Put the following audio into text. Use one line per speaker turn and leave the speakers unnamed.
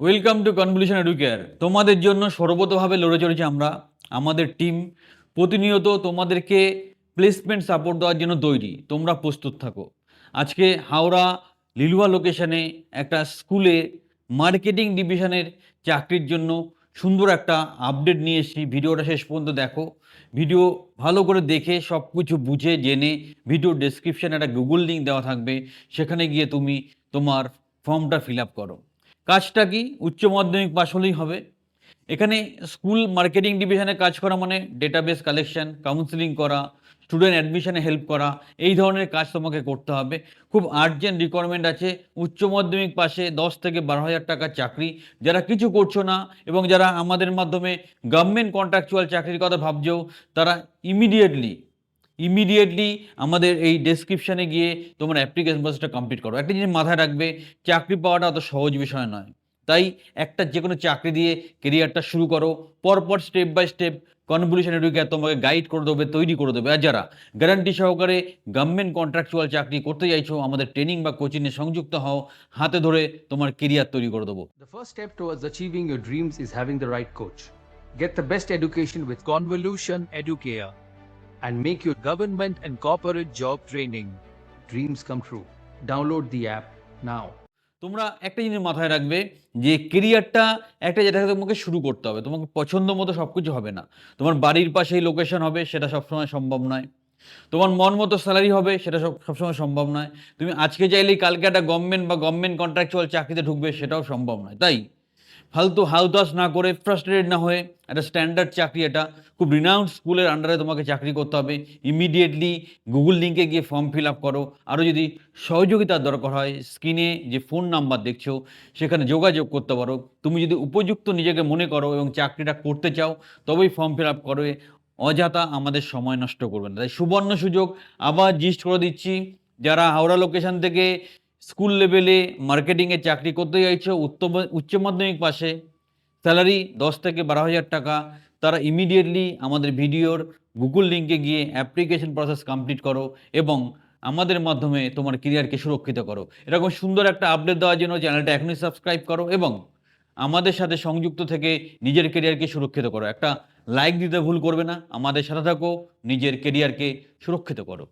Welcome to convolution educare তোমাদের জন্য সর্বতভাবে লড়ে চলেছি আমরা। আমাদের টিম প্রতিনিয়ত তোমাদেরকে প্লেসমেন্ট সাপোর্ট দেওয়ার জন্য তৈরি। তোমরা প্রস্তুত থাকো। আজকে হাওড়া লিলুয়া লোকেশনে একটা স্কুলে মার্কেটিং ডিভিশনের চাকরির জন্য সুন্দর একটা আপডেট নিয়ে এসেছি। ভিডিওটা শেষ পর্যন্ত দেখো। ভিডিও ভালো করে দেখে সব কিছু বুঝে, জেনে ভিডিও ডেসক্রিপশানে একটা গুগল লিঙ্ক দেওয়া থাকবে। সেখানে গিয়ে তুমি তোমার ফর্মটা ফিল আপ করো। কাজটা কি? উচ্চ মাধ্যমিক পাশ হলেই হবে। এখানে স্কুল মার্কেটিং ডিভিশনে কাজ করা মানে ডেটাবেস কালেকশন কাউন্সিলিং করা স্টুডেন্ট অ্যাডমিশনে হেল্প করা, এই ধরনের কাজ তোমাকে করতে হবে। খুব আর্জেন্ট রিকোয়ারমেন্ট আছে। উচ্চ মাধ্যমিক পাশে দশ থেকে বারো হাজার টাকার চাকরি। যারা কিছু করছ না এবং যারা আমাদের মাধ্যমে গভর্নমেন্ট কন্ট্রাকচুয়াল চাকরির কথা ভাবছেও তারা ইমিডিয়েটলি ইমিডিয়েটলি আমাদের এই ডেসক্রিপশানে গিয়ে তোমার অ্যাপ্লিকেশন প্রসেসটা কমপ্লিট করো একটা জিনিস মাথায় রাখবে, চাকরি পাওয়াটা অত সহজ বিষয় নয় তাই একটা যে কোনো চাকরি দিয়ে কেরিয়ারটা শুরু করো, পরপর step by step Convolution Educare তোমাকে গাইড করে দেবে, তৈরি করে দেবে আর যারা গ্যারান্টি সহকারে গভর্নমেন্ট কন্ট্রাকচুয়াল চাকরি করতে চাইছো, আমাদের ট্রেনিং বা কোচিংয়ে সংযুক্ত হও, হাতে ধরে তোমার কেরিয়ার তৈরি করে দেবো
first step towards achieving your dreams is having the right coach. Get the best education with
Convolution Educare.
And make your
Government and corporate job training.
dreams come true. Download the app now.
তোমরা একটা জিনিস মাথায় রাখবে যে কেরিয়ারটা একটা যেটা তোমাকে শুরু করতে হবে তোমাকে পছন্দ মতো সব কিছু হবে না তোমার বাড়ির পাশেই লোকেশন হবে, সেটা সবসময় সম্ভব নয় তোমার মন মতো স্যালারি হবে, সেটা সব, সবসময় সম্ভব নয় তুমি আজকে চাইলেই কালকে একটা গভর্নমেন্ট বা গভর্নমেন্ট কন্ট্রাকচুয়াল চাকরিতে ঢুকবে, সেটাও সম্ভব নয় তাই ফালতু হাউতাস না করে ফ্রাস্ট্রেটেড না হয়ে একটা স্ট্যান্ডার্ড চাকরি এটা। খুব রিনাউন্ড স্কুলের আন্ডারে তোমাকে চাকরি করতে হবে। ইমিডিয়েটলি গুগল লিঙ্কে গিয়ে ফর্ম ফিল আপ করো। আরও যদি সহযোগিতার দরকার হয় স্ক্রিনে যে ফোন নাম্বার দেখছ, সেখানে যোগাযোগ করতে পারো। তুমি যদি উপযুক্ত নিজেকে মনে করো এবং চাকরিটা করতে চাও, তবেই ফর্ম ফিল আপ করে অযথা আমাদের সময় নষ্ট করবে না। তাই সুবর্ণ সুযোগ আবার জিস্ট করে দিচ্ছি। যারা হাওড়া লোকেশন থেকে স্কুল লেভেলে মার্কেটিংয়ে চাকরি করতে চাইছো উচ্চ মাধ্যমিক পাশে। স্যালারি দশ থেকে বারো হাজার টাকা। তারা ইমিডিয়েটলি আমাদের ভিডিওর গুগল লিঙ্কে গিয়ে অ্যাপ্লিকেশন প্রসেস কমপ্লিট করো এবং আমাদের মাধ্যমে তোমার কেরিয়ারকে সুরক্ষিত করো। এরকম সুন্দর একটা আপডেট দেওয়ার জন্য চ্যানেলটা এখনই সাবস্ক্রাইব করো এবং আমাদের সাথে সংযুক্ত থেকে নিজের কেরিয়ারকে সুরক্ষিত করো। একটা লাইক দিতে ভুল করবে না। আমাদের সাথে থাকো, নিজের কেরিয়ারকে সুরক্ষিত করো।